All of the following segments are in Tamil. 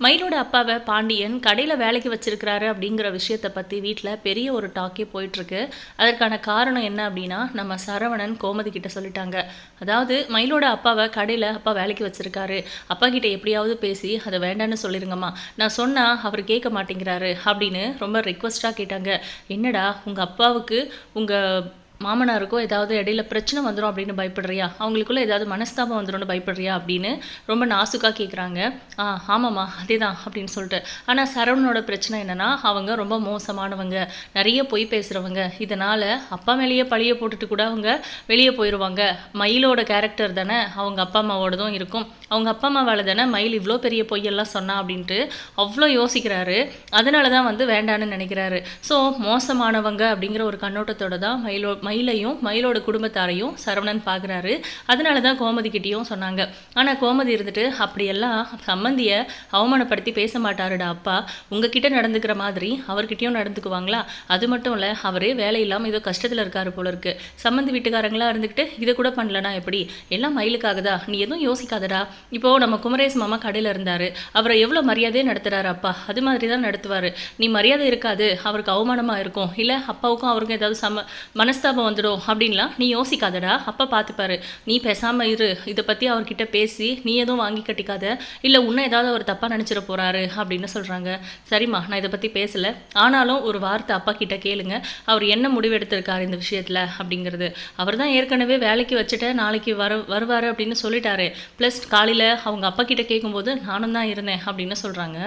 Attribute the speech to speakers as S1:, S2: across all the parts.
S1: மயிலோட அப்பாவை பாண்டியன் கடையில் வேலைக்கு வச்சிருக்கிறாரு அப்படிங்கிற விஷயத்தை பற்றி வீட்டில் பெரிய ஒரு டாக்கே போயிட்டுருக்கு. அதற்கான காரணம் என்ன அப்படின்னா நம்ம சரவணன் கோமதி கிட்ட சொல்லிட்டாங்க. அதாவது மயிலோட அப்பாவை கடையில் அப்பா வேலைக்கு வச்சிருக்காரு. அப்பா கிட்ட எப்படியாவது பேசி அதை வேண்டான்னு சொல்லிருங்கம்மா. நான் சொன்னால் அவர் கேட்க மாட்டேங்கிறாரு. அப்படின்னு ரொம்ப ரிக்வஸ்ட்டாக கேட்டாங்க. என்னடா உங்கள் அப்பாவுக்கு உங்கள் மாமனாருக்கோ ஏதாவது இடையில பிரச்சனை வந்துடும் அப்படின்னு பயப்படுறியா? அவங்களுக்குள்ள ஏதாவது மனஸ்தாபம் வந்துடும்னு பயப்படுறியா அப்படின்னு ரொம்ப நாசுக்காக கேட்குறாங்க ஆ ஆமாம்மா அதே தான் அப்படின்னு சொல்லிட்டு. ஆனால் சரவணனோட பிரச்சனை என்னென்னா அவங்க ரொம்ப மோசமானவங்க. நிறைய பொய் பேசுகிறவங்க இதனால் அப்பா மேலேயே பழிய போட்டுட்டு கூட அவங்க வெளியே போயிடுவாங்க மயிலோட கேரக்டர் தானே அவங்க அப்பா அம்மாவோடதும் இருக்கும். அவங்க அப்பா அம்மாவால் தானே மயில் இவ்வளோ பெரிய பொய்யெல்லாம் சொன்னா அப்படின்ட்டு அவ்வளோ யோசிக்கிறாரு. அதனால தான் வந்து வேண்டான்னு நினைக்கிறாரு. ஸோ மோசமானவங்க அப்படிங்கிற ஒரு கண்ணோட்டத்தோட தான் மயிலோ மயிலையும் மயிலோட குடும்பத்தாரையும் சரவணன் பார்க்குறாரு அதனால தான் கோமதிக்கிட்டேயும் சொன்னாங்க. ஆனால் கோமதி இருந்துட்டு அப்படியெல்லாம் சம்மந்தியை அவமானப்படுத்தி பேச மாட்டாருடா அப்பா. உங்ககிட்ட நடந்துக்கிற மாதிரி அவர்கிட்டயும் நடந்துக்குவாங்களா? அது மட்டும் இல்லை அவரே வேலை இல்லாமல் ஏதோ கஷ்டத்தில் இருக்காரு போல இருக்கு. சம்மந்தி வீட்டுக்காரங்களா இருந்துக்கிட்டு இதை கூட பண்ணலனா எப்படி? எல்லாம் மயிலுக்காக தான். நீ எதுவும் யோசிக்காதடா. இப்போ நம்ம குமரேஸ் மாமா கடையில் இருந்தாரு. அவரை எவ்வளோ மரியாதையே நடத்துறாரு அப்பா? அது மாதிரி தான் நடத்துவார். நீ மரியாதை இருக்காது. அவருக்கு அவமானமாக இருக்கும். இல்லை அப்பாவுக்கும் அவருக்கும் ஏதாவது சம மனஸ்தாபம் வந்துடும். அப்படின்லாம் நீ யோசிக்காதடா. அப்பா பார்த்துப்பாரு நீ பேசாமல் இரு. இதை பற்றி அவர்கிட்ட பேசி நீ எதுவும் வாங்கி கட்டிக்காத. இல்லை உன்னை ஏதாவது அவர் தப்பாக நினச்சிட போகிறாரு அப்படின்னு சொல்கிறாங்க சரிம்மா நான் இதை பற்றி பேசலை. ஆனாலும் ஒரு வார்த்தை அப்பா கிட்ட கேளுங்க. அவர் என்ன முடிவு எடுத்திருக்காரு இந்த விஷயத்தில் அப்படிங்கிறது. அவர் தான் ஏற்கனவே வேலைக்கு வச்சுட்டு நாளைக்கு வர வருவார் அப்படின்னு சொல்லிட்டாரு. ப்ளஸ் காலையில் அவங்க அப்பா கிட்ட கேட்கும்போது நானும் தான் இருந்தேன் அப்படின்னு சொல்கிறாங்க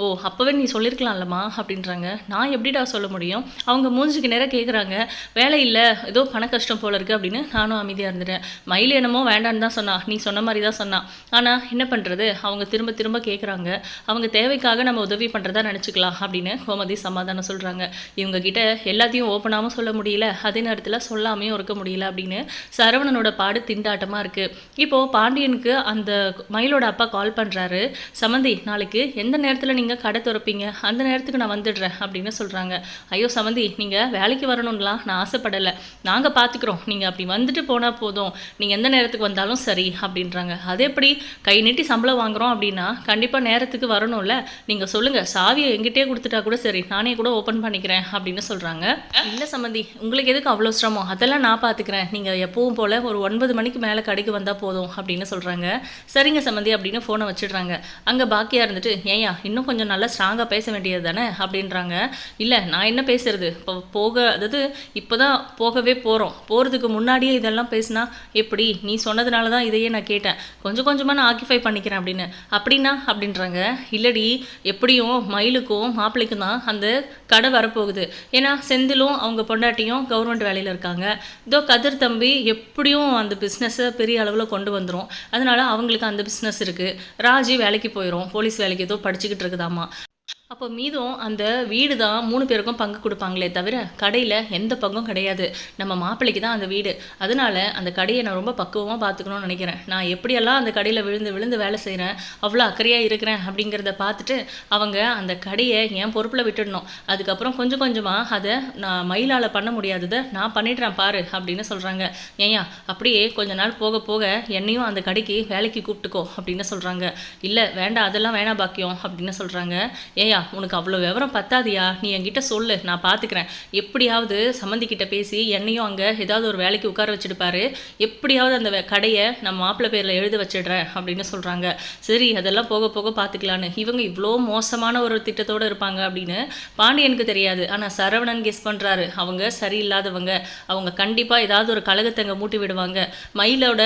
S1: ஓ அப்போவே நீ சொல்லியிருக்கலாம்லம்மா அப்படின்றாங்க. நான் எப்படிடா சொல்ல முடியும்? அவங்க மூஞ்சிக்கு நேரம் கேட்குறாங்க வேலை இல்லை. ஏதோ பண கஷ்டம் போல இருக்கு அப்படின்னு நானும் அமைதியாக இருந்துட்டேன். மயில் என்னமோ வேண்டான்னு தான் சொன்னா. நீ சொன்ன மாதிரி தான் சொன்னான் ஆனால் என்ன பண்ணுறது அவங்க திரும்ப திரும்ப கேட்குறாங்க அவங்க தேவைக்காக நம்ம உதவி பண்ணுறதா நினச்சிக்கலாம் அப்படின்னு கோமதி சமாதானம் சொல்கிறாங்க இவங்க கிட்ட எல்லாத்தையும் ஓப்பனாகவும் சொல்ல முடியல. அதே நேரத்தில் சொல்லாமையும் இருக்க முடியல அப்படின்னு சரவணனோட பாடு திண்டாட்டமாக இருக்குது இப்போது பாண்டியனுக்கு அந்த மயிலோட அப்பா கால் பண்ணுறாரு சமந்தி நாளைக்கு எந்த நேரத்தில் நீங்கள் கடை திறப்பீங்க? அந்த நேரத்துக்கு நான் வந்துடுறேன் அப்படின்னு சொல்கிறாங்க ஐயோ சமந்தி நீங்கள் வேலைக்கு வரணும்லாம் நான் ஆசைப்படலை. நாங்கள் பார்த்துக்குறோம் நீங்கள் அப்படி வந்துட்டு போனால் போதும். நீங்கள் எந்த நேரத்துக்கு வந்தாலும் சரி அப்படின்றாங்க. அது எப்படி? கை நீட்டி சம்பளம் வாங்குறோம் அப்படின்னா கண்டிப்பாக நேரத்துக்கு வரணும்ல. நீங்கள் சொல்லுங்கள் சாவியை எங்கிட்டே கொடுத்துட்டா கூட சரி. நானே கூட ஓப்பன் பண்ணிக்கிறேன் அப்படின்னு சொல்கிறாங்க இல்லை சம்மந்தி உங்களுக்கு எதுக்கு அவ்வளோ சிரமம்? அதெல்லாம் நான் பார்த்துக்கிறேன் நீங்கள் எப்பவும் போல் ஒரு ஒன்பது மணிக்கு மேலே கடைக்கு வந்தால் போதும் அப்படின்னு சொல்கிறாங்க சரிங்க சம்மந்தி அப்படின்னு ஃபோனை வச்சிடுறாங்க. அங்கே பாக்கியாக இருந்துட்டு ஏயா இன்னும் கொஞ்சம் நல்லா ஸ்ட்ராங்காக பேச வேண்டியது தானே அப்படின்றாங்க. இல்லை நான் என்ன பேசுறது? இப்போ போக அதாவது இப்போ தான் போகவே போகிறோம் போகிறதுக்கு முன்னாடியே இதெல்லாம் பேசினா எப்படி? நீ சொன்னதுனால தான் இதையே நான் கேட்டேன். கொஞ்சம் கொஞ்சமாக நான் ஆக்கிஃபை பண்ணிக்கிறேன் அப்படின்னு. அப்படின்னா? அப்படின்றாங்க. இல்லடி எப்படியும் மயிலுக்கும் மாப்பிள்ளைக்கும் தான் அந்த கடை வரப்போகுது. ஏன்னா செந்திலும் அவங்க பொண்டாட்டியும் கவர்மெண்ட் வேலையில் இருக்காங்க. இதோ கதிர் தம்பி எப்படியும் அந்த பிஸ்னஸை பெரிய அளவில் கொண்டு வந்துடும் அதனால அவங்களுக்கு அந்த பிஸ்னஸ் இருக்குது ராஜி வேலைக்கு போயிடும் போலீஸ் வேலைக்கு ஏதோ படிச்சுக்கிட்டு இருக்குதாம்மா அப்போ மீதும் அந்த வீடு தான் மூணு பேருக்கும் பங்கு கொடுப்பாங்களே தவிர கடையில் எந்த பங்கும் கிடையாது. நம்ம மாப்பிள்ளைக்கு தான் அந்த வீடு. அதனால அந்த கடையை நான் ரொம்ப பக்குவமாக பார்த்துக்கணும்னு நினைக்கிறேன். நான் எப்படியெல்லாம் அந்த கடையில் விழுந்து விழுந்து வேலை செய்கிறேன் அவ்வளோ அக்கறையாக இருக்கிறேன் அப்படிங்கிறத பார்த்துட்டு அவங்க அந்த கடையை என் பொறுப்பில் விட்டுடணும். அதுக்கப்புறம் கொஞ்சம் கொஞ்சமாக அதை நான் மயிலால் பண்ண முடியாததை நான் பண்ணிடுறேன் பாரு அப்படின்னு சொல்கிறாங்க ஏயா அப்படியே கொஞ்ச நாள் போக போக என்னையும் அந்த கடைக்கு வேலைக்கு கூப்பிட்டுக்கோ அப்படின்னு சொல்கிறாங்க இல்லை வேண்டாம் அதெல்லாம் வேணாம் பாக்கியம் அப்படின்னு சொல்கிறாங்க ஏயா உனக்கு அவ்வளோ விவரம் பத்தாதியா? நீ என்கிட்ட சொல்லு நான் பார்த்துக்கிறேன் எப்படியாவது சம்மந்திக்கிட்ட பேசி என்னையும் அங்கே ஏதாவது ஒரு வேலைக்கு உட்கார வச்சுடுப்பாரு எப்படியாவது அந்த கடையை நம்ம மாப்பிள்ளை பேரில் எழுத வச்சிடுறேன் அப்படின்னு சொல்கிறாங்க சரி அதெல்லாம் போக போக பார்த்துக்கலான்னு இவங்க இவ்வளோ மோசமான ஒரு திட்டத்தோடு இருப்பாங்க அப்படின்னு பாண்டியனுக்கு தெரியாது. ஆனால் சரவணன் கெஸ் பண்ணுறாரு அவங்க சரியில்லாதவங்க. அவங்க கண்டிப்பாக ஏதாவது ஒரு கழகத்தை அங்கே மூட்டி விடுவாங்க. மயிலோட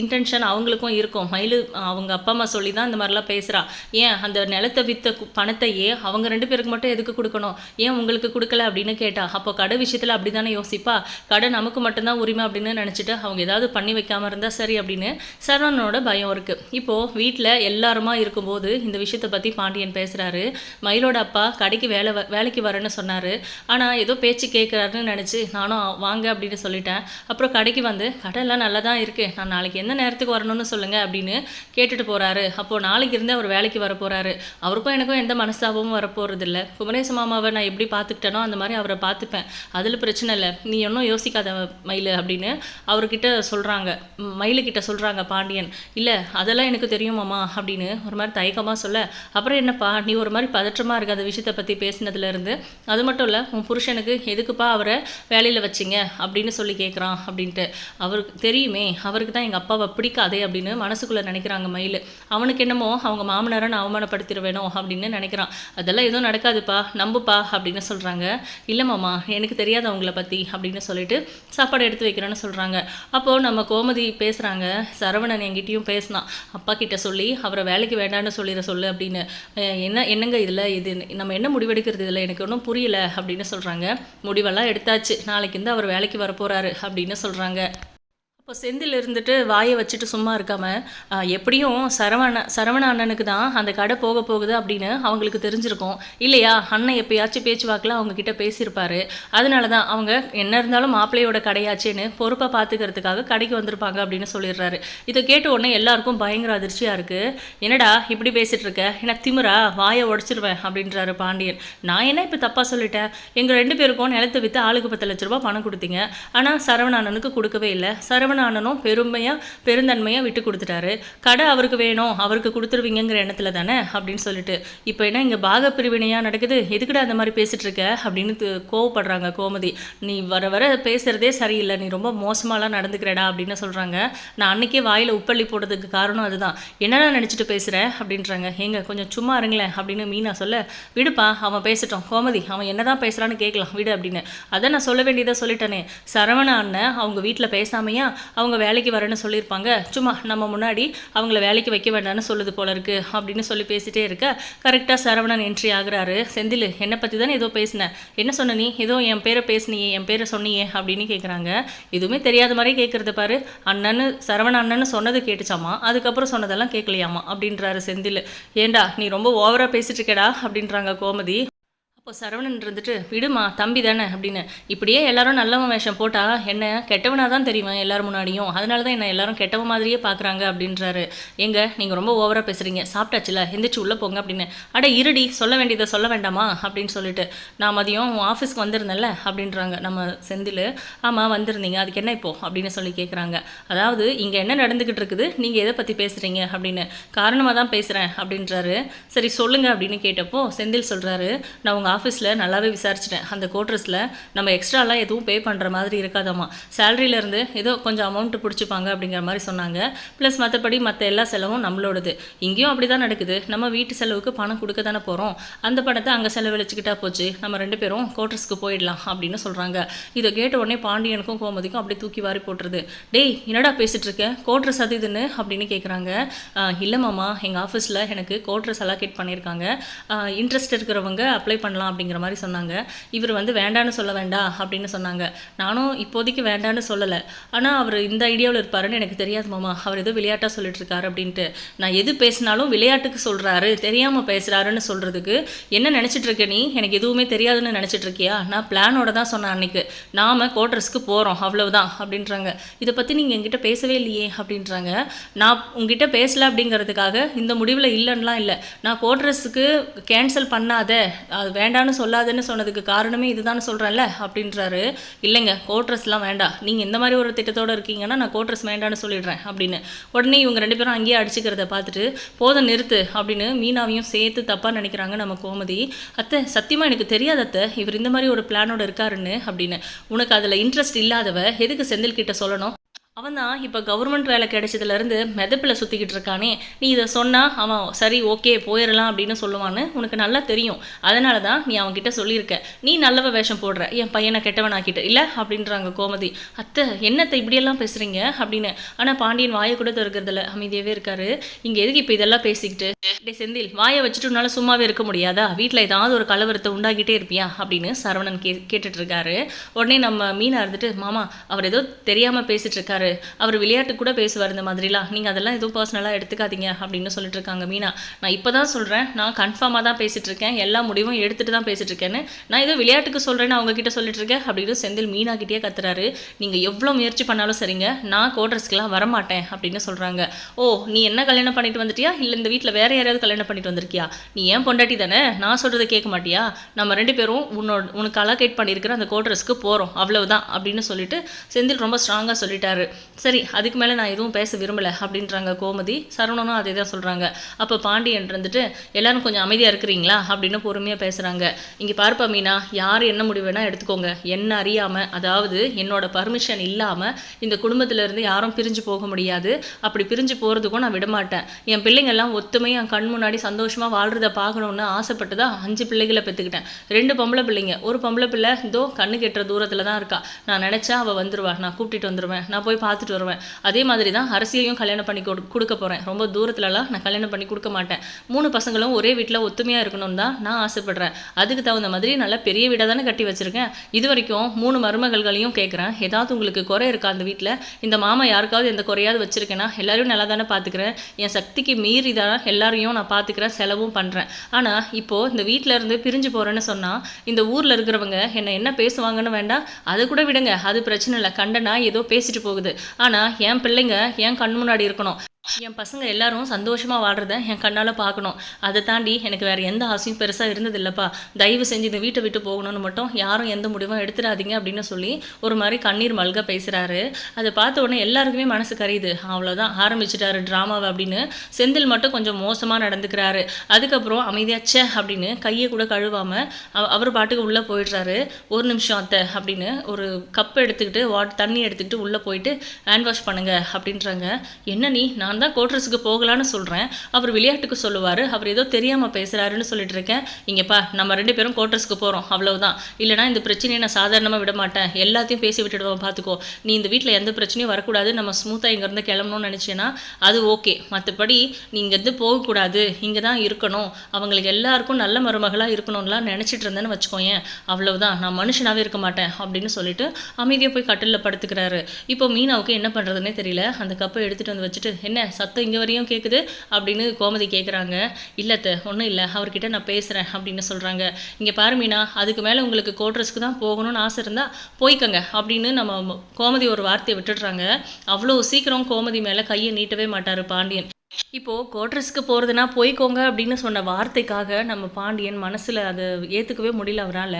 S1: இன்டென்ஷன் அவங்களுக்கும் இருக்கும். மயில் அவங்க அப்பா அம்மா சொல்லி தான் இந்த மாதிரிலாம் பேசுகிறா ஏன்? அந்த நிலத்தை வித்த பணத்தை பணத்தையே அவங்க ரெண்டு பேருக்கு மட்டும் எதுக்கு கொடுக்கணும்? ஏன் உங்களுக்கு கொடுக்கல அப்படின்னு கேட்டா அப்போ கடை விஷயத்தில் அப்படி தானே யோசிப்பா? கடை நமக்கு மட்டும்தான் உரிமை அப்படின்னு நினச்சிட்டு அவங்க ஏதாவது பண்ணி வைக்காம இருந்தால் சரி அப்படின்னு சரவணனோட பயம் இருக்குது இப்போது வீட்டில் எல்லாருமா இருக்கும்போது இந்த விஷயத்தை பற்றி பாண்டியன் பேசுகிறாரு மயிலோட அப்பா கடைக்கு வேலை வேலைக்கு வரேன்னு சொன்னார். ஆனால் ஏதோ பேச்சு கேட்குறாருன்னு நினச்சி நானும் வாங்க அப்படின்னு சொல்லிட்டேன். அப்புறம் கடைக்கு வந்து கடையெல்லாம் நல்லா தான் இருக்குது நான் நாளைக்கு எந்த நேரத்துக்கு வரணும்னு சொல்லுங்கள் அப்படின்னு கேட்டுட்டு போகிறாரு அப்போது நாளைக்கு இருந்து அவர் வேலைக்கு வர போகிறாரு அவருக்கும் எனக்கும் எந்த மனசாக சாபமும் வரப்போகிறதில்ல குமரேச மாமாவை நான் எப்படி பார்த்துக்கிட்டேனோ அந்த மாதிரி அவரை பார்த்துப்பேன். அதில் பிரச்சனை இல்லை. நீ ஒன்றும் யோசிக்காத மயில் அப்படின்னு அவர்கிட்ட சொல்கிறாங்க மயிலுக்கிட்ட சொல்கிறாங்க பாண்டியன். இல்லை அதெல்லாம் எனக்கு தெரியும் மாமா அப்படின்னு ஒரு மாதிரி தயக்கமாக சொல்ல. அப்புறம் என்னப்பா நீ ஒரு மாதிரி பதற்றமாக இருக்க அந்த விஷயத்தை பற்றி பேசினதுலேருந்து அது மட்டும் இல்லை உன் புருஷனுக்கு எதுக்குப்பா அவரை வேலையில் வச்சிங்க அப்படின்னு சொல்லி கேட்குறான் அப்படின்ட்டு. அவருக்கு தெரியுமே அவருக்கு தான் எங்கள் அப்பாவை பிடிக்காதே அப்படின்னு மனசுக்குள்ளே நினைக்கிறாங்க மயில். அவனுக்கு என்னமோ அவங்க மாமனாரை நான் அவமானப்படுத்திட வேணும் அப்படின்னு நினைக்கிறான். அதெல்லாம் எதுவும் நடக்காதுப்பா நம்புப்பா அப்படின்னு சொல்கிறாங்க இல்லை மாமா எனக்கு தெரியாது அவங்கள பற்றி அப்படின்னு சொல்லிட்டு சாப்பாடு எடுத்து வைக்கிறேன்னு சொல்கிறாங்க அப்போது நம்ம கோமதி பேசுகிறாங்க சரவணன் என்கிட்டயும் பேசினான் அப்பா கிட்ட சொல்லி அவரை வேலைக்கு வேண்டான்னு சொல்லிட சொல்லு அப்படின்னு. என்ன என்னங்க இதில் இது நம்ம என்ன முடிவெடுக்கிறது இதில்? எனக்கு ஒன்றும் புரியல அப்படின்னு சொல்கிறாங்க முடிவெல்லாம் எடுத்தாச்சு. நாளைக்கு இருந்து அவர் வேலைக்கு வரப்போகிறாரு அப்படின்னு சொல்கிறாங்க இப்போ செந்தில் இருந்துட்டு வாயை வச்சுட்டு சும்மா இருக்காம எப்படியும் சரவண சரவண அண்ணனுக்கு தான் அந்த கடை போக போகுது அப்படின்னு அவங்களுக்கு தெரிஞ்சிருக்கும். இல்லையா? அண்ணன் எப்பயாச்சும் பேச்சுவாக்கில் அவங்க கிட்ட பேசியிருப்பாரு. அதனால தான் அவங்க என்ன இருந்தாலும் மாப்பிள்ளையோட கடையாச்சேன்னு பொறுப்பாக பார்த்துக்கிறதுக்காக கடைக்கு வந்திருப்பாங்க அப்படின்னு சொல்லிடுறாரு. இதை கேட்ட உடனே எல்லாருக்கும் பயங்கர அதிர்ச்சியாக இருக்குது என்னடா இப்படி பேசிகிட்டு இருக்க? என்ன திமிரா? வாயை உடச்சிருவேன் அப்படின்றாரு பாண்டியன். நான் என்ன இப்போ தப்பாக சொல்லிட்டேன்? எங்கள் ரெண்டு பேருக்கும் நிலத்தை விற்று ஆளுக்கு பத்து லட்ச ரூபாய் பணம் கொடுத்தீங்க. ஆனால் சரவண அண்ணனுக்கு கொடுக்கவே இல்லை. சரவண அண்ணனும் பெருமையாக பெருந்தன்மையாக விட்டு கொடுத்துட்டாரு. கடை அவருக்கு வேணும் அவருக்கு கொடுத்துருவீங்கங்கிற எண்ணத்துல தானே அப்படின்னு சொல்லிட்டு. இப்போ என்ன இங்கே பாக பிரிவினையாக நடக்குது? எதுக்குடா அந்த மாதிரி பேசிட்டு இருக்க அப்படின்னு கோவப்படுறாங்க கோமதி. நீ வர வர பேசுகிறதே சரியில்லை நீ ரொம்ப மோசமாலாம் நடந்துக்கிறடா அப்படின்னு சொல்கிறாங்க நான் அன்னைக்கே வாயில் உப்பள்ளி போட்டதுக்கு காரணம் அதுதான். என்னடா நினச்சிட்டு பேசுகிறேன் அப்படின்றாங்க. ஏங்க கொஞ்சம் சும்மா இருங்களேன் அப்படின்னு மீனா சொல்ல விடுப்பா அவன் பேசட்டும். கோமதி அவன் என்னதான் பேசுகிறான்னு கேட்கலாம். விடு அப்படின்னு. அதை நான் சொல்ல வேண்டியதாக சொல்லிட்டேனே. சரவண அண்ணன் அவங்க வீட்டில் பேசாமையா அவங்க வேலைக்கு வரேன்னு சொல்லியிருப்பாங்க. சும்மா நம்ம முன்னாடி அவங்கள வேலைக்கு வைக்க வேண்டாம்னு சொல்லுது போல இருக்கு அப்படின்னு சொல்லி பேசிகிட்டே இருக்க. கரெக்டாக சரவணன் என்ட்ரி ஆகுறாரு. செந்தில் என்னை பற்றி தானே ஏதோ பேசினேன் என்ன சொன்ன நீ? ஏதோ என் பேரை பேசுனியே என் பேரை சொன்னியே அப்படின்னு கேட்குறாங்க எதுவுமே தெரியாத மாதிரி கேட்குறது பாரு. அண்ணன்னு சரவண அண்ணன்னு சொன்னது கேட்டுச்சாமா? அதுக்கப்புறம் சொன்னதெல்லாம் கேட்கலையாமா அப்படின்றாரு செந்தில். ஏண்டா நீ ரொம்ப ஓவராக பேசிட்டு இருக்கடா அப்படின்றாங்க கோமதி. இப்போ சரவணன் இருந்துட்டு விடுமா தம்பி தானே அப்படின்னு. இப்படியே எல்லாரும் நல்லவன் வேஷம் போட்டால் என்ன கெட்டவனாக தான் தெரியுவேன் எல்லாரும் முன்னாடியும்? அதனால தான் என்ன எல்லாரும் கெட்டவன் மாதிரியே பார்க்குறாங்க அப்படின்றாரு. எங்க நீங்கள் ரொம்ப ஓவராக பேசுகிறீங்க சாப்பிட்டாச்சுல எந்திரிச்சு உள்ளே போங்க அப்படின்னு. அட இருடி சொல்ல வேண்டியதை சொல்ல வேண்டாமா? அப்படின்னு சொல்லிட்டு நான் மதியம் உன் ஆஃபீஸ்க்கு வந்திருந்தேன்ல அப்படின்றாங்க. நம்ம செந்தில் ஆமாம் வந்திருந்தீங்க. அதுக்கு என்ன இப்போ? அப்படின்னு சொல்லி கேட்குறாங்க அதாவது இங்கே என்ன நடந்துக்கிட்டு இருக்குது? நீங்கள் எதை பற்றி பேசுகிறீங்க அப்படின்னு. காரணமாக தான் பேசுகிறேன் அப்படின்றாரு. சரி சொல்லுங்கள் அப்படின்னு கேட்டப்போ செந்தில் சொல்கிறாரு நான் உங்கள் ஆஃபீஸில் நல்லாவே விசாரிச்சிட்டேன். அந்த கோட்ரஸில் நம்ம எக்ஸ்ட்ராலாம் எதுவும் பே பண்ணுற மாதிரி இருக்காதாம்மா சேலரியிலேருந்து ஏதோ கொஞ்சம் அமௌண்ட்டு பிடிச்சிப்பாங்க அப்படிங்கிற மாதிரி சொன்னாங்க. ப்ளஸ் மற்றபடி மற்ற எல்லா செலவும் நம்மளோடது. இங்கேயும் அப்படி தான் நடக்குது. நம்ம வீட்டு செலவுக்கு பணம் கொடுக்க தானே போகிறோம் அந்த பணத்தை அங்கே செலவழிச்சுக்கிட்டா போச்சு. நம்ம ரெண்டு பேரும் கோட்ரஸ்க்கு போயிடலாம் அப்படின்னு சொல்கிறாங்க இதை கேட்ட உடனே பாண்டியனுக்கும் கோமதிக்கும் அப்படியே தூக்கி வாரி போட்டுருது. டேய் என்னடா பேசிகிட்டு இருக்க? கோட்ரஸ் அது இதுன்னு? அப்படின்னு கேட்குறாங்க இல்லை மாமா. எங்கள் ஆஃபீஸில் எனக்கு கோட்ரஸ் அலாகேட் பண்ணியிருக்காங்க இன்ட்ரெஸ்ட் இருக்கிறவங்க அப்ளை பண்ணலாம் அப்படிங்கிற மாதிரி சொன்னாங்க. இவர் வந்து வேண்டான்னு சொல்ல வேண்டாம் அப்படின்னு சொன்னாங்க. நானும் இப்போதைக்கு வேண்டான்னு சொல்லலை. ஆனால் அவர் இந்த ஐடியாவில் இருப்பாருன்னு எனக்கு தெரியாது மாமா. அவர் ஏதோ விளையாட்டாக சொல்லிட்டு இருக்காரு அப்படின்ட்டு. நான் எது பேசினாலும் விளையாட்டுக்கு சொல்கிறாரு தெரியாமல் பேசுகிறாருன்னு சொல்கிறதுக்கு என்ன நினச்சிட்டு இருக்க நீ? எனக்கு எதுவுமே தெரியாதுன்னு நினச்சிட்டு இருக்கியா? நான் பிளானோட தான் சொன்னேன் அன்னைக்கு. நாம் கோட்ரஸ்க்கு போகிறோம் அவ்வளவுதான் அப்படின்றாங்க. இதை பற்றி நீங்கள் என்கிட்ட பேசவே இல்லையே அப்படின்றாங்க. நான் உங்ககிட்ட பேசல அப்படிங்கிறதுக்காக இந்த முடிவில் இல்லைன்னா இல்லை. நான் கோட்ரஸுக்கு கேன்சல் பண்ணாத. அது வேண்டாம் வேண்டான்னு சொல்லாதுன்னு சொன்னதுக்கு காரணமே இதுதான் சொல்கிறேன்ல அப்படின்றாரு. இல்லைங்க கோட்ரஸ்லாம் வேண்டாம். நீங்கள் இந்த மாதிரி ஒரு திட்டத்தோடு இருக்கீங்கன்னா நான் கோட்ரஸ் வேண்டான்னு சொல்லிடுறேன் அப்படின்னு. உடனே இவங்க ரெண்டு பேரும் அங்கேயே அடிச்சுக்கிறத பார்த்துட்டு போதும் நிறுத்து அப்படின்னு மீனாவையும் சேர்த்து தப்பாக நினைக்கிறாங்க நம்ம கோமதி. அத்தை சத்தியமாக எனக்கு தெரியாத அத்தை இவர் இந்த மாதிரி ஒரு பிளானோட இருக்காருன்னு அப்படின்னு. உனக்கு அதில் இன்ட்ரெஸ்ட் இல்லாதவ எதுக்கு செந்தில் கிட்ட சொல்லணும்? அவன் தான் இப்போ கவர்மெண்ட் வேலை கிடைச்சதுலேருந்து மெதப்பில் சுற்றிக்கிட்டு இருக்கானே. நீ இதை சொன்னால் அவன் சரி ஓகே போயிடலாம் அப்படின்னு சொல்லுவான்னு உனக்கு நல்லா தெரியும். அதனால தான் நீ அவன்கிட்ட சொல்லியிருக்க. நீ நல்லவ வேஷம் போடுற. என் பையனை கெட்டவனாக்கிட்ட. இல்லை அப்படின்றாங்க கோமதி. அத்தை என்னத்தை இப்படியெல்லாம் பேசுகிறீங்க அப்படின்னு. ஆனால் பாண்டியன் வாயை கூட திறக்கிறதில்ல. அமைதியாகவே இருக்காரு. இங்கே எதுக்கு இப்போ இதெல்லாம் பேசிக்கிட்டு? டே செந்தில் வாயை வச்சுட்டு உன்னால சும்மாவே இருக்க முடியாதா? வீட்டில் ஏதாவது ஒரு கலவரத்தை உண்டாக்கிட்டே இருப்பியா? அப்படின்னு சரவணன் கே கேட்டுட்ருக்காரு உடனே நம்ம மீனா இருந்துட்டு மாமா அவர் ஏதோ தெரியாமல் பேசிகிட்டு இருக்காரு. இருப்பார் அவர் விளையாட்டு கூட பேசுவார் இந்த மாதிரிலாம். நீங்கள் அதெல்லாம் எதுவும் பர்சனலாக எடுத்துக்காதீங்க அப்படின்னு சொல்லிட்டு இருக்காங்க மீனா. நான் இப்போ தான் சொல்கிறேன் நான் கன்ஃபார்மாக தான் பேசிகிட்டு இருக்கேன். எல்லா முடிவும் எடுத்துகிட்டு தான் பேசிகிட்டு இருக்கேன்னு. நான் ஏதோ விளையாட்டுக்கு சொல்கிறேன்னு அவங்க கிட்ட சொல்லிட்டு இருக்கேன் அப்படின்னு செந்தில் மீனா கிட்டே கத்துறாரு. நீங்கள் எவ்வளோ முயற்சி பண்ணாலும் சரிங்க. நான் கோட்ரஸ்க்கெலாம் வரமாட்டேன் அப்படின்னு சொல்கிறாங்க ஓ நீ என்ன கல்யாணம் பண்ணிட்டு வந்துட்டியா? இல்லை இந்த வீட்டில் வேற யாராவது கல்யாணம் பண்ணிட்டு வந்திருக்கியா? நீ ஏன் பொண்டாட்டி தானே? நான் சொல்கிறத கேட்க மாட்டியா? நம்ம ரெண்டு பேரும் உன்னோட உனக்கு அலோகேட் பண்ணியிருக்கிற அந்த கோட்ரஸ்க்கு போகிறோம் அவ்வளவுதான் அப்படின்னு சொல்லிட்டு செந்தில் ரொம்ப ஸ்ட்ராங்காக சொல்லிட்டாரு. சரி அதுக்கு மேலே நான் எதுவும் பேச விரும்பலை அப்படின்றாங்க கோமதி. சரவணனும் அதே தான் சொல்கிறாங்க அப்போ பாண்டியன் இருந்துட்டு எல்லாரும் கொஞ்சம் அமைதியாக இருக்கிறீங்களா? அப்படின்னு பொறுமையாக பேசுகிறாங்க இங்கே பார்ப்பா மீனா யார் என்ன முடிவு வேணால் எடுத்துக்கோங்க. என்ன அறியாமல் அதாவது என்னோட பர்மிஷன் இல்லாமல் இந்த குடும்பத்திலேருந்து யாரும் பிரிஞ்சு போக முடியாது. அப்படி பிரிஞ்சு போகிறதுக்கும் நான் விடமாட்டேன். என் பிள்ளைங்கள்லாம் ஒத்துமையாக என் கண் முன்னாடி சந்தோஷமாக வாழ்கிறத பார்க்கணுன்னு ஆசைப்பட்டு தான் அஞ்சு பிள்ளைகளை பெற்றுக்கிட்டேன் ரெண்டு பொம்பளை பிள்ளைங்க. ஒரு பொம்பளை பிள்ளை இதோ கண்ணு கெட்டுற தூரத்தில் தான் இருக்கா. நான் நினச்சா அவள் வந்துடுவா நான் கூப்பிட்டுட்டு வந்துடுவேன் நான் போய் பார்த்துட்டு வருவேன். அதே மாதிரி தான் அரசியையும் கல்யாணம் பண்ணி கொடு கொடுக்க போகிறேன் ரொம்ப தூரத்துலலாம் நான் கல்யாணம் பண்ணி கொடுக்க மாட்டேன். மூணு பசங்களும் ஒரே வீட்டில் ஒத்துமையாக இருக்கணும்னு தான் நான் ஆசைப்படுறேன். அதுக்கு தகுந்த மாதிரி நல்லா பெரிய வீடாக தானே கட்டி வச்சுருக்கேன். இது வரைக்கும் மூணு மருமகள்களையும் கேட்குறேன். ஏதாவது உங்களுக்கு குறை இருக்கா அந்த வீட்டில் இந்த மாமா யாருக்காவது எந்த குறையாவது வச்சுருக்கேன்னா எல்லாரையும் நல்லா தானே பார்த்துக்கிறேன். என் சக்திக்கு மீறி தான் எல்லாரையும் நான் பார்த்துக்கிறேன் செலவும் பண்ணுறேன் ஆனால் இப்போது இந்த வீட்டில் இருந்து பிரிஞ்சு போகிறேன்னு சொன்னால் இந்த ஊரில் இருக்கிறவங்க என்னை என்ன பேசுவாங்கன்னு வேண்டாம் அது கூட விடுங்க. அது பிரச்சனை இல்லை. கண்டனா ஏதோ பேசிட்டு போகுது. ஆனால் என் பிள்ளைங்க என் கண் முன்னாடி இருக்கணும். என் பசங்க எல்லாரும் சந்தோஷமாக வாழ்கிறத என் கண்ணால் பார்க்கணும். அதை தாண்டி எனக்கு வேறு எந்த ஆசையும் பெருசாக இருந்ததில்லப்பா. தயவு செஞ்சு இந்த வீட்டை விட்டு போகணும்னு மட்டும் யாரும் எந்த முடிவும் எடுத்துடாதீங்க அப்படின்னு சொல்லி ஒரு மாதிரி கண்ணீர் மல்க பேசுகிறாரு அதை பார்த்த உடனே எல்லாருக்குமே மனசு கரையுது. அவ்வளோதான் ஆரம்பிச்சிட்டாரு ட்ராமாவை அப்படின்னு. செந்தில் மட்டும் கொஞ்சம் மோசமாக நடந்துக்கிறாரு. அதுக்கப்புறம் அமைதியாச்சே அப்படின்னு கையை கூட கழுவாமல் அவர் பாட்டுக்கு உள்ளே போயிடுறாரு. ஒரு நிமிஷம் அத்தை அப்படின்னு ஒரு கப் எடுத்துக்கிட்டு வாட் தண்ணி எடுத்துக்கிட்டு உள்ளே போயிட்டு ஹேண்ட் வாஷ் பண்ணுங்க அப்படின்றாங்க. என்ன நீ? நான் தான் கோட்ரஸுக்கு போகலான்னு சொல்கிறேன் அவர் விளையாட்டுக்கு சொல்லுவார். அவர் ஏதோ தெரியாமல் பேசுகிறாருன்னு சொல்லிட்டு இருக்கேன் இங்கேப்பா நம்ம ரெண்டு பேரும் கோட்ரஸுக்கு போகிறோம் அவ்வளவுதான். இல்லைனா இந்த பிரச்சனையை நான் சாதாரணமாக விட மாட்டேன். எல்லாத்தையும் பேசி விட்டுடுவோம் பார்த்துக்கோ நீ இந்த வீட்டில் எந்த பிரச்சனையும் வரக்கூடாது. நம்ம ஸ்மூத்தாக இங்கேருந்து கிளம்பணும்னு நினச்சேன்னா அது ஓகே. மற்றபடி நீ இங்கேருந்து போகக்கூடாது. இங்கே தான் இருக்கணும். அவங்களுக்கு எல்லாருக்கும் நல்ல மருமகளாக இருக்கணும்லாம் நினச்சிட்டு இருந்தேன்னு வச்சுக்கோயேன். அவ்வளவுதான். நான் மனுஷனாகவே இருக்க மாட்டேன் அப்படின்னு சொல்லிட்டு அமைதியாக போய் கட்டிலில் படுத்துக்கிறாரு. இப்போ மீனாவுக்கு என்ன பண்ணுறதுனே தெரியல. அந்த கப்பை எடுத்துகிட்டு வந்து வச்சுட்டு என்ன சத்தம் இங்கே வரையும் கேட்குது அப்படின்னு கோமதி கேட்குறாங்க இல்லத்த ஒன்றும் இல்லை அவர்கிட்ட நான் பேசுகிறேன் அப்படின்னு சொல்கிறாங்க இங்கே பாரு மீனா அதுக்கு மேலே உங்களுக்கு கோட்ரஸ்க்கு தான் போகணும்னு ஆசை இருந்தால் போய்க்கங்க அப்படின்னு நம்ம கோமதி ஒரு வார்த்தையை விட்டுடுறாங்க. அவ்வளோ சீக்கிரம் கோமதி மேலே கையை நீட்டவே மாட்டார் பாண்டியன். இப்போது கோட்ரஸ்க்கு போகிறதுனா போய்க்கோங்க அப்படின்னு சொன்ன வார்த்தைக்காக நம்ம பாண்டியன் மனசில் அதை ஏற்றுக்கவே முடியல அவரால்.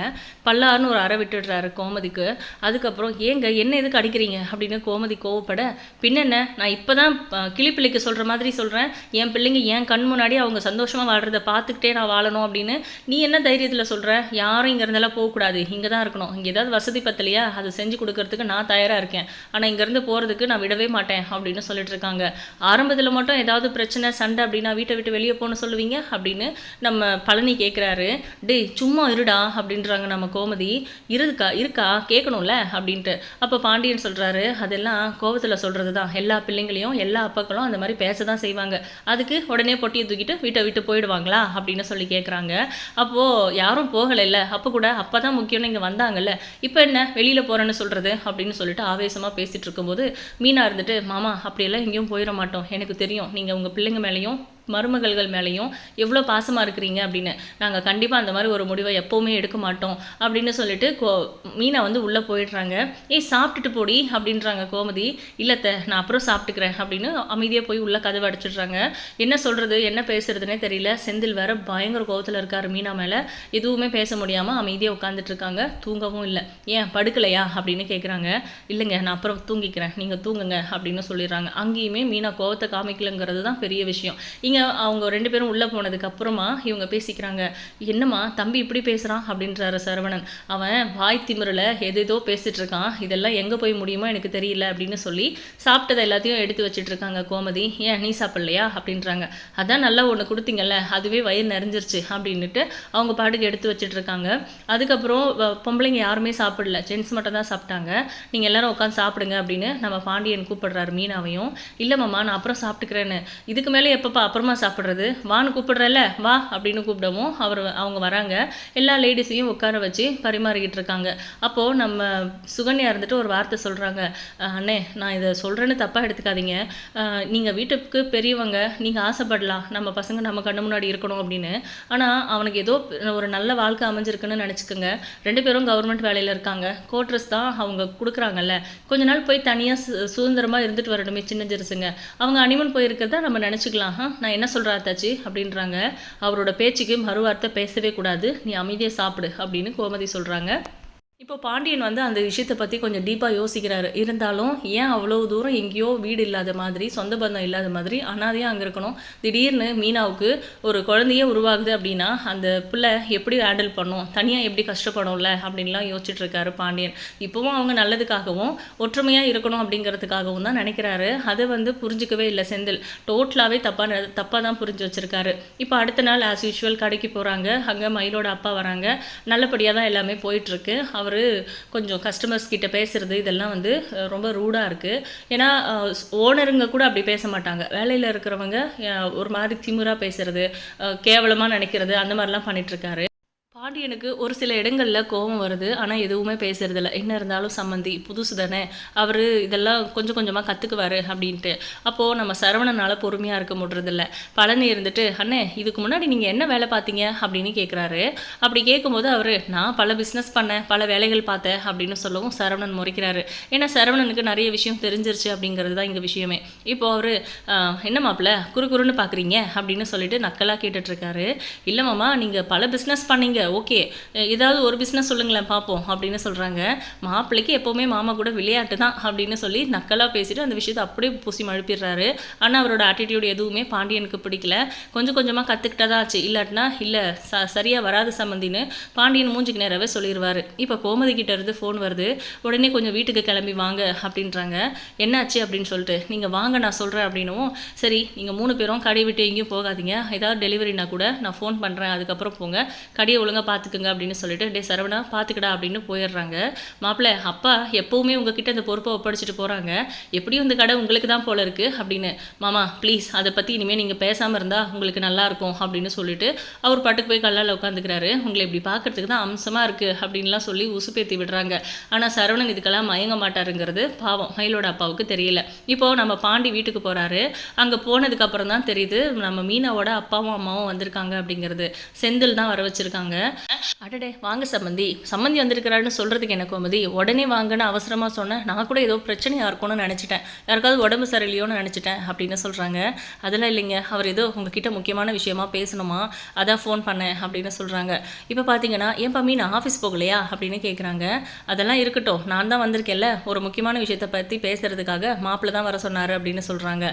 S1: பல்லாருன்னு ஒரு அறை விட்டுடுறாரு கோமதிக்கு. அதுக்கப்புறம் ஏங்க என்ன எதுக்கு அடிக்கிறீங்க? அப்படின்னு கோமதி கோவப்பட பின்னென்ன நான் இப்போ தான் கிளிப்பிள்ளைக்கு சொல்கிற மாதிரி சொல்கிறேன் என் பிள்ளைங்க என் கண் முன்னாடி அவங்க சந்தோஷமாக வாழ்கிறத பார்த்துக்கிட்டே நான் வாழணும் அப்படின்னு. நீ என்ன தைரியத்தில் சொல்கிற யாரும் இங்கே இருந்தெல்லாம் போகக்கூடாது இங்கே தான் இருக்கணும். இங்கே ஏதாவது வசதி பத்தலையா? அதை செஞ்சு கொடுக்கறதுக்கு நான் தயாராக இருக்கேன். ஆனால் இங்கேருந்து போகிறதுக்கு நான் விடவே மாட்டேன். அப்படின்னு சொல்லிட்டு இருக்காங்க. ஆரம்பத்தில் மட்டும் ஏதாவது பிரச்சனை சண்டை அப்படின்னா வீட்டை விட்டு வெளியே போகணும் சொல்லுவீங்க அப்படின்னு நம்ம பழனி கேட்குறாரு டேய் சும்மா இருடா அப்படின்றாங்க நம்ம கோமதி. இருக்கா இருக்கா? கேட்கணும்ல அப்படின்ட்டு. அப்போ பாண்டியன் சொல்கிறாரு அதெல்லாம் கோபத்தில் சொல்கிறது தான் எல்லா பிள்ளைங்களையும் எல்லா அப்பாக்களும் அந்த மாதிரி பேச தான் செய்வாங்க. அதுக்கு உடனே பொட்டியை தூக்கிட்டு வீட்டை விட்டு போயிடுவாங்களா? அப்படின்னு சொல்லி கேட்குறாங்க அப்போது யாரும் போகலைல்ல. அப்போ கூட அப்போ தான் முக்கியம்னு இங்கே வந்தாங்கல்ல. இப்போ என்ன? வெளியில் போகிறேன்னு சொல்கிறது அப்படின்னு சொல்லிட்டு ஆவேசமாக பேசிகிட்டு இருக்கும்போது மீனா இருந்துட்டு மாமா அப்படியெல்லாம் எங்கேயும் போயிட மாட்டோம். எனக்கு தெரியும். நீங்கள் உங்கள் பிள்ளைங்க மேலேயும் மருமகள்கள் மேலேயும் எவ்வளோ பாசமாக இருக்கிறீங்க அப்படின்னு. நாங்கள் கண்டிப்பாக அந்த மாதிரி ஒரு முடிவை எப்போவுமே எடுக்க மாட்டோம் அப்படின்னு சொல்லிட்டு கோ மீனா வந்து உள்ளே போயிடுறாங்க. ஏய் சாப்பிட்டுட்டு போடி அப்படின்றாங்க கோமதி. இல்லத்த நான் அப்புறம் சாப்பிட்டுக்கிறேன் அப்படின்னு அமைதியாக போய் உள்ளே கதவை அடிச்சிடுறாங்க. என்ன சொல்கிறது என்ன பேசுறதுனே தெரியல. செந்தில் வேற பயங்கர கோவத்தில் இருக்கார் மீனா மேலே. எதுவுமே பேச முடியாமல் அமைதியாக உட்காந்துட்டு இருக்காங்க. தூங்கவும் இல்லை. ஏன் படுக்கலையா? அப்படின்னு கேட்குறாங்க இல்லைங்க நான் அப்புறம் தூங்கிக்கிறேன். நீங்கள் தூங்குங்க அப்படின்னு சொல்லிடுறாங்க. அங்கேயுமே மீனா கோவத்தை காமிக்கலங்கிறது தான் பெரிய விஷயம். இங்கே இங்கே அவங்க ரெண்டு பேரும் உள்ளே போனதுக்கு அப்புறமா இவங்க பேசிக்கிறாங்க என்னம்மா தம்பி இப்படி பேசுகிறான் அப்படின்றாரு சரவணன். அவன் வாய் திமிரில் எதேதோ பேசிகிட்டு இருக்கான். இதெல்லாம் எங்கே போய் முடியுமோ எனக்கு தெரியல அப்படின்னு சொல்லி சாப்பிட்டதை எல்லாத்தையும் எடுத்து வச்சுட்டு இருக்காங்க கோமதி. ஏன் நீ சாப்பிட்லையா? அப்படின்றாங்க. அதான் நல்லா ஒன்று கொடுத்தீங்கல்ல அதுவே வயிறு நிறைஞ்சிருச்சு அப்படின்ட்டு அவங்க பாட்டுக்கு எடுத்து வச்சுட்டு இருக்காங்க. அதுக்கப்புறம் பொம்பளைங்க யாருமே சாப்பிடல. ஜென்ஸ் மட்டும் தான் சாப்பிட்டாங்க. நீங்கள் எல்லாரும் உட்காந்து சாப்பிடுங்க அப்படின்னு நம்ம பாண்டியன் கூப்பிடுறாரு மீனாவையும். இல்லை மாமா நான் அப்புறம் சாப்பிட்டுக்கிறேன்னு. இதுக்கு மேலே எப்பப்பா அப்புறம் அப்புறமா சாப்பிட்றது. வான்னு கூப்பிடுறல்ல வா அப்படின்னு கூப்பிடவும் அவர் அவங்க வராங்க. எல்லா லேடிஸையும் உட்கார வச்சு பரிமாறிக்கிட்டு இருக்காங்க. அப்போது நம்ம சுகன்யா இருந்துட்டு ஒரு வார்த்தை சொல்கிறாங்க அண்ணே நான் இதை சொல்கிறேன்னு தப்பாக எடுத்துக்காதீங்க. நீங்கள் வீட்டுக்கு பெரியவங்க நீங்கள் ஆசைப்படலாம். நம்ம பசங்க நம்ம கண்ணு முன்னாடி இருக்கணும் அப்படின்னு. ஆனால் அவனுக்கு ஏதோ ஒரு நல்ல வாழ்க்கை அமைஞ்சிருக்குன்னு நினச்சிக்கோங்க. ரெண்டு பேரும் கவர்மெண்ட் வேலையில் இருக்காங்க. கோட்ரஸ் தான் அவங்க கொடுக்குறாங்கல்ல. கொஞ்ச நாள் போய் தனியாக சு சுதந்திரமாக இருந்துட்டு வரணுமே சின்ன ஜெருசுங்க. அவங்க அனிமன் போயிருக்கிறதா நம்ம நினச்சிக்கலாம். நான் என்ன சொல்கிறா தாச்சி அப்படின்றாங்க. அவரோட பேச்சுக்கு மறுவார்த்தை பேசவே கூடாது. நீ அமைதியாக சாப்பிடு அப்படின்னு கோமதி சொல்கிறாங்க இப்போ பாண்டியன் வந்து அந்த விஷயத்தை பற்றி கொஞ்சம் டீப்பாக யோசிக்கிறாரு. இருந்தாலும் ஏன் அவ்வளோ தூரம் எங்கேயோ வீடு இல்லாத மாதிரி சொந்த பந்தம் இல்லாத மாதிரி அனாதையாக அங்கே இருக்கணும்? திடீர்னு மீனாவுக்கு ஒரு குழந்தையே உருவாகுது அப்படின்னா அந்த பிள்ளை எப்படி ஹேண்டில் பண்ணும்? தனியாக எப்படி கஷ்டப்படும்ல? அப்படின்லாம் யோசிச்சுட்டு இருக்காரு பாண்டியன். இப்போவும் அவங்க நல்லதுக்காகவும் ஒற்றுமையாக இருக்கணும் அப்படிங்கிறதுக்காகவும் தான் நினைக்கிறாரு. அதை வந்து புரிஞ்சிக்கவே இல்லை செந்தில். டோட்டலாகவே தப்பாக தப்பாக தான் புரிஞ்சு வச்சுருக்காரு. இப்போ அடுத்த நாள் ஆஸ் யூஷுவல் கடைக்கு போகிறாங்க அங்கே மயிலோட அப்பா வராங்க. நல்லபடியாக தான் எல்லாமே போயிட்டுருக்கு அவர் கொஞ்சம் கஸ்டமர்ஸ் கிட்ட பேசுறது இதெல்லாம் வந்து ரொம்ப ரூடாக இருக்குது ஏன்னா ஓனருங்க கூட அப்படி பேச மாட்டாங்க. வேலையில் இருக்கிறவங்க ஒரு மாதிரி திமுறாக பேசுறது கேவலமாக நினைக்கிறது அந்த மாதிரிலாம் பண்ணிகிட்ருக்காரு பாண்டியனுக்கு ஒரு சில இடங்களில் கோபம் வருது. ஆனால் எதுவுமே பேசுறதில்ல. என்ன இருந்தாலும் சம்மந்தி புதுசு தானே. அவர் இதெல்லாம் கொஞ்சம் கொஞ்சமாக கற்றுக்குவார் அப்படின்ட்டு. அப்போது நம்ம சரவணனால் பொறுமையாக இருக்க முடியறதில்ல பழனி இருந்துட்டு அண்ணே இதுக்கு முன்னாடி நீங்கள் என்ன வேலை பார்த்தீங்க? அப்படின்னு கேட்குறாரு அப்படி கேட்கும்போது அவர் நான் பல பிஸ்னஸ் பண்ணேன் பல வேலைகள் பார்த்தேன் அப்படின்னு சொல்லவும் சரவணன் முறைக்கிறாரு. ஏன்னா சரவணனுக்கு நிறைய விஷயம் தெரிஞ்சிருச்சு அப்படிங்கிறது தான் இங்கே விஷயமே. இப்போ அவர் என்ன மாப்பிள்ள குறு குறுன்னு பார்க்குறீங்க அப்படின்னு சொல்லிட்டு நக்கலாக கேட்டுட்ருக்காரு இல்லை மாமா நீங்கள் பல பிஸ்னஸ் பண்ணீங்க ஓகே. ஏதாவது ஒரு பிஸ்னஸ் சொல்லுங்களேன் பார்ப்போம் அப்படின்னு சொல்கிறாங்க மாப்பிள்ளைக்கு எப்போவுமே மாமா கூட விளையாட்டு தான் அப்படின்னு சொல்லி நக்கலாக பேசிட்டு அந்த விஷயத்தை அப்படியே பூசி மழுப்பிடுறாரு. ஆனால் அவரோட ஆட்டிடியூட் எதுவுமே பாண்டியனுக்கு பிடிக்கல. கொஞ்சம் கொஞ்சமாக கற்றுக்கிட்டா தான் ஆச்சு. இல்லாட்டினா இல்லை ச சரியாக வராது சம்மந்தின்னு பாண்டியன் மூஞ்சிக்கு நேரவே சொல்லிடுவார் இப்போ கோமதி கிட்ட இருந்து ஃபோன் வருது. உடனே கொஞ்சம் வீட்டுக்கு கிளம்பி வாங்க அப்படின்றாங்க. என்னாச்சு அப்படின்னு சொல்லிட்டு நீங்கள் வாங்க நான் சொல்கிறேன் அப்படின்னும் சரி நீங்கள் மூணு பேரும் கடையை விட்டு எங்கேயும் போகாதீங்க. ஏதாவது டெலிவரினா கூட நான் ஃபோன் பண்ணுறேன் அதுக்கப்புறம் போங்க. கடையை ஒழுங்காக பார்த்துக்குங்க அப்படின்னு சொல்லிட்டு டே சரவணா பார்த்துக்கடா அப்படின்னு போயிடுறாங்க. மாப்பிள்ளை அப்பா எப்போவுமே உங்ககிட்ட அந்த பொறுப்பை ஒப்படைச்சிட்டு போகிறாங்க எப்படியும் இந்த கடை உங்களுக்கு தான் போல இருக்குது அப்படின்னு. மாமா ப்ளீஸ் அதை பற்றி இனிமேல் நீங்கள் பேசாமல் இருந்தால் உங்களுக்கு நல்லாயிருக்கும் அப்படின்னு சொல்லிட்டு அவர் பாட்டுக்கு போய் கல்லால் உட்காந்துக்கிறாரு. உங்களை இப்படி பார்க்கறதுக்கு தான் அம்சமாக இருக்குது அப்படின்லாம் சொல்லி உசுப்பேத்தி விடுறாங்க. ஆனால் சரவணன் இதுக்கெல்லாம் மயங்க மாட்டாருங்கிறது பாவம். மயிலோட அப்பாவுக்கு தெரியல. இப்போ நம்ம பாண்டி வீட்டுக்கு போகிறாரு அங்கே போனதுக்கப்புறம் தான் தெரியுது நம்ம மீனாவோட அப்பாவும் அம்மாவும் வந்திருக்காங்க அப்படிங்கிறது. செந்தில் தான் வர வச்சுருக்காங்க. அடடே வாங்க சம்மந்தி சம்மந்தி வந்திருக்கிறாருன்னு சொல்கிறதுக்கு எனக்கு கோமதி? உடனே வாங்கன்னு அவசரமாக சொன்னேன் நான் கூட ஏதோ பிரச்சனையாக இருக்கும்னு நினச்சிட்டேன். யாருக்காவது உடம்பு சரியில்லையோன்னு நினச்சிட்டேன் அப்படின்னு சொல்கிறாங்க அதெல்லாம் இல்லைங்க. அவர் ஏதோ உங்ககிட்ட முக்கியமான விஷயமா பேசணுமா? அதான் ஃபோன் பண்ணேன் அப்படின்னு சொல்கிறாங்க இப்போ பார்த்தீங்கன்னா ஏன்பா மீன் ஆஃபீஸ் போகலையா? அப்படின்னு கேட்குறாங்க அதெல்லாம் இருக்கட்டும். நான் தான் வந்திருக்கேன்ல. ஒரு முக்கியமான விஷயத்தை பற்றி பேசுறதுக்காக மாப்பிள்ளை தான் வர சொன்னார் அப்படின்னு சொல்கிறாங்க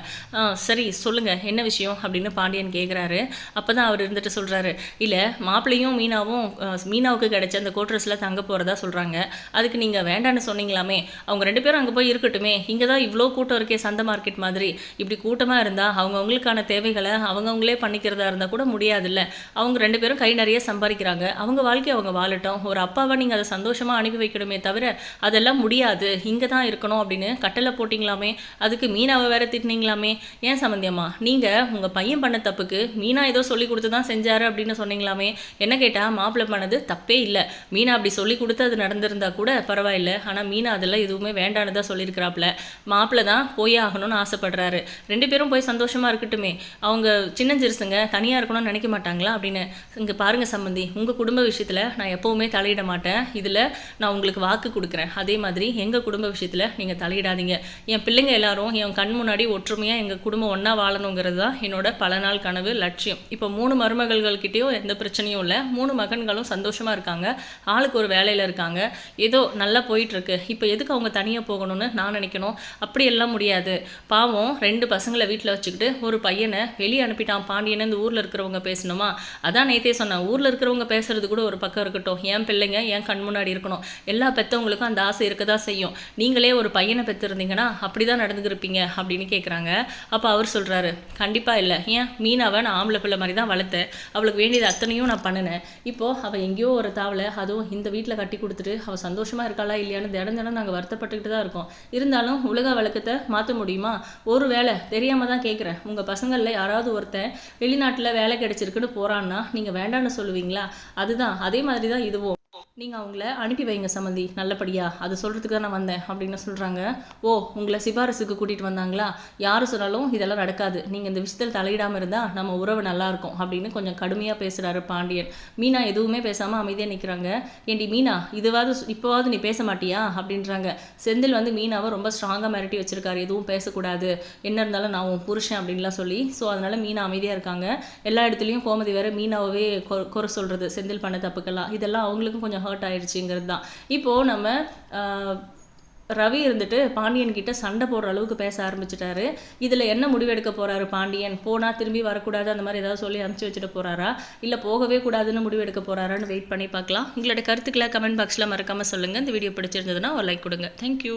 S1: சரி சொல்லுங்கள் என்ன விஷயம்? அப்படின்னு பாண்டியன் கேட்குறாரு அப்போ தான் அவர் இருந்துட்டு சொல்கிறாரு இல்லை மாப்பிள்ளையும் மீனாவும் மீனாவும் மீனாவுக்கு கிடைச்ச அந்த கோட்ரஸில் தங்க போகிறதா சொல்கிறாங்க அதுக்கு நீங்கள் வேண்டான்னு சொன்னீங்களாமே. அவங்க ரெண்டு பேரும் அங்கே போய் இருக்கட்டுமே. இங்கே தான் இவ்வளோ கூட்டம் இருக்கே சந்தை மார்க்கெட் மாதிரி. இப்படி கூட்டமாக இருந்தால் அவங்கவுங்களுக்கான தேவைகளை அவங்கவுங்களே பண்ணிக்கிறதா இருந்தால் கூட முடியாதுல்ல. அவங்க ரெண்டு பேரும் கை நிறைய சம்பாதிக்கிறாங்க. அவங்க வாழ்க்கையை அவங்க வாழட்டும். ஒரு அப்பாவை நீங்கள் அதை சந்தோஷமாக அனுப்பி வைக்கணுமே தவிர அதெல்லாம் முடியாது. இங்கே தான் இருக்கணும் அப்படின்னு கட்டளை போட்டிங்களாமே. அதுக்கு மீனாவை வேற திட்டினீங்களாமே. ஏன் சம்மந்தியம்மா நீங்கள் உங்கள் பையன் பண்ண தப்புக்கு மீனா ஏதோ சொல்லி கொடுத்து தான் செஞ்சாரு அப்படின்னு சொன்னீங்களாமே. என்ன கேட்டால் மாப்பிள்ளை பண்ணது தப்பே இல்லை. மீனா அப்படி சொல்லி கொடுத்து அது நடந்திருந்தா கூட பரவாயில்ல. ஆனால் மீனா அதெல்லாம் எதுவுமே வேண்டான்னு தான் சொல்லியிருக்கிறாப்புல. மாப்பிள்ளை தான் போய் ஆகணும்னு ஆசைப்படுறாரு. ரெண்டு பேரும் போய் சந்தோஷமாக இருக்கட்டுமே. அவங்க சின்னஞ்சிறுசுங்க தனியாக இருக்கணும்னு நினைக்க மாட்டாங்களா அப்படின்னு. இங்கே பாருங்கள் சம்பந்தி உங்கள் குடும்ப விஷயத்தில் நான் எப்போவுமே தலையிட மாட்டேன். இதில் நான் உங்களுக்கு வாக்கு கொடுக்குறேன். அதே மாதிரி எங்கள் குடும்ப விஷயத்தில் நீங்கள் தலையிடாதீங்க. என் பிள்ளைங்க எல்லாரும் என் கண் முன்னாடி ஒற்றுமையாக எங்கள் குடும்பம் ஒன்றா வாழணுங்கிறது தான் என்னோட பல நாள் கனவு லட்சியம். இப்போ மூணு மருமகள்கிட்டேயும் எந்த பிரச்சனையும் இல்லை. மூணு மகன்களும் சந்தோஷமாக இருக்காங்க. ஆளுக்கு ஒரு வேலையில் இருக்காங்க. ஏதோ நல்லா போயிட்டு இருக்கு இப்போ எதுக்கு அவங்க தனியாக போகணும்னு நான் நினைக்கணும். அப்படியெல்லாம் முடியாது. பாவம் ரெண்டு பசங்களை வீட்டில் வச்சுக்கிட்டு ஒரு பையனை வெளியே அனுப்பிட்டான். பாண்டியனை இந்த ஊரில் இருக்கிறவங்க பேசணுமா? அதான் நேத்தே சொன்னேன். ஊரில் இருக்கிறவங்க பேசுறது கூட ஒரு பக்கம் இருக்கட்டும். என் பிள்ளைங்க என் கண் முன்னாடி இருக்கணும். எல்லா பெற்றவங்களுக்கும் அந்த ஆசை இருக்க தான் செய்யும். நீங்களே ஒரு பையனை பெற்றிருந்தீங்கன்னா அப்படி தான் நடந்துக்கிருப்பீங்க அப்படின்னு கேட்குறாங்க அப்போ அவர் சொல்கிறாரு கண்டிப்பாக இல்லை. ஏன்? மீனாவை நான் ஆம்பளை பிள்ளை மாதிரி தான் வளர்த்தேன். அவளுக்கு வேண்டியது அத்தனையும் நான் பண்ணினேன். இப்போது அவள் எங்கேயோ ஒரு தாவலை அதுவும் இந்த வீட்டில் கட்டி கொடுத்துட்டு அவள் சந்தோஷமாக இருக்காளா இல்லையான்னு தினம் தினம் நாங்கள் வருத்தப்பட்டுக்கிட்டு தான் இருக்கோம். இருந்தாலும் உலக வழக்கத்தை மாற்ற முடியுமா? ஒரு வேலை தெரியாமல் தான் கேட்குறேன் உங்கள் பசங்களில் யாராவது ஒருத்தன் வெளிநாட்டில் வேலை கிடைச்சிருக்குன்னு போகிறான்னா நீங்கள் வேண்டான்னு சொல்லுவீங்களா? அதுதான் அதே மாதிரி தான் இதுவும். நீங்கள் அவங்கள அனுப்பி வைங்க சம்மந்தி நல்லபடியா. அது சொல்கிறதுக்கு தான் நான் வந்தேன் அப்படின்னு சொல்கிறாங்க ஓ உங்களை சிபாரிசுக்கு கூட்டிகிட்டு வந்தாங்களா? யார் சொன்னாலும் இதெல்லாம் நடக்காது. நீங்கள் இந்த விஷயத்தில் தலையிடாமல் இருந்தால் நம்ம உறவு நல்லாயிருக்கும் அப்படின்னு கொஞ்சம் கடுமையாக பேசுகிறாரு பாண்டியன். மீனா எதுவுமே பேசாமல் அமைதியாக நிற்கிறாங்க ஏண்டி மீனா இதுவாவது இப்போவாவது நீ பேச மாட்டியா? அப்படின்றாங்க. செந்தில் வந்து மீனாவை ரொம்ப ஸ்ட்ராங்காக மிரட்டி வச்சுருக்காரு. எதுவும் பேசக்கூடாது. என்ன இருந்தாலும் நான் உன் புருஷன் அப்படின்லாம் சொல்லி ஸோ அதனால் மீனா அமைதியாக இருக்காங்க. எல்லா இடத்துலையும் கோமதி வேறு மீனாவே கொ- குறை சொல்கிறது செந்தில் பண்ண தப்புக்கெல்லாம். இதெல்லாம் அவங்களுக்கும் கொஞ்சம் ஹர்ட் ஆயிடுச்சுங்கிறது தான். இப்போது நம்ம ரவி இருந்துட்டு பாண்டியன் கிட்ட சண்டை போடுற அளவுக்கு பேச ஆரம்பிச்சிட்டாரு. இதில் என்ன முடிவெடுக்க போறாரு பாண்டியன்? போனால் திரும்பி வரக்கூடாது அந்த மாதிரி ஏதாவது சொல்லி அனுப்பிச்சு வச்சுட்டு போறாரா? இல்லை போகவே கூடாதுன்னு முடிவெடுக்க போறாரான்னு வெயிட் பண்ணி பார்க்கலாம். உங்களோட கருத்துக்களை கமெண்ட் பாக்ஸில் மறக்காமல் சொல்லுங்கள் இந்த வீடியோ பிடிச்சிருந்ததுன்னா ஒரு லைக் கொடுங்க. தேங்க்யூ